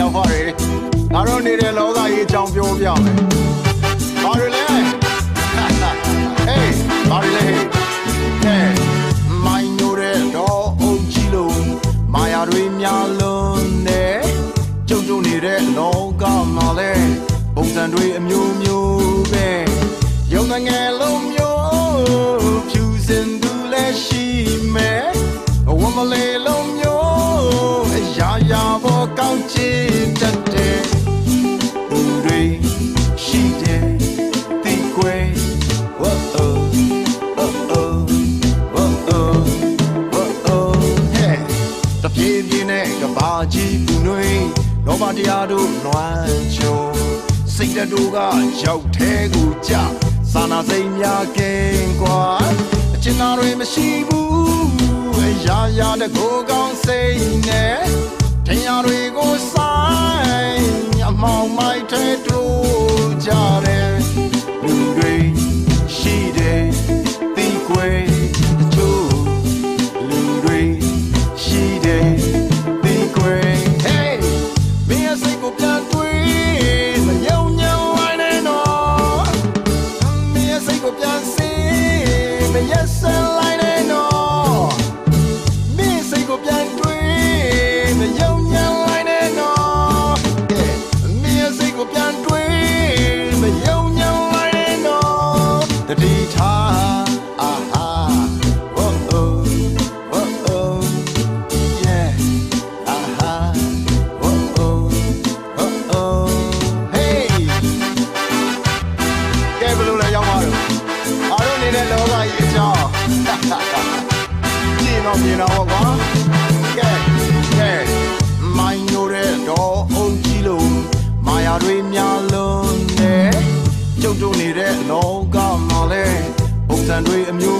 ရောက်ပါလေငါတို့နေတဲ့လောကကြီးအကြောင်းပြောပြမယ်ဘာတွေလဲဟေးဘာတွေလဲဟေးဟဲ့မိုင်းညိုတဲ့တော့အုပ်ကြီးလို့မာယာတွေများလုံးနဲ့ကြုံကြုံနေတဲ့လောကမှာလဲပုံစံတွေအမျိုးမျိုးပဲရုံငငယ်လုံးမျိုး ကောင်းချစ်တတ်တယ်သူတွေရှိတယ်တိတ်ခွဲ oh oh oh oh oh oh oh oh hey တပြေးပြင်းနဲ့ကဘာကြီးပူနွေးလောဘတရားတို့လွှမ်းခြုံစိတ်တတို့ကရောက်သေးကိုကြစာနာစိတ်များကင်းကွာအချင်သာတွေမရှိဘူးအရာရာတကိုကောင်း င်း တော့မြင်တာပေါ့ကွာကဲကဲမိုင်းတို့ရဲ့တော့အုံကြီးလို့မာယာတွေများလွန်းနေကျုပ်တို့နေတဲ့လောကမှာလဲပုံစံတွေအမျိုး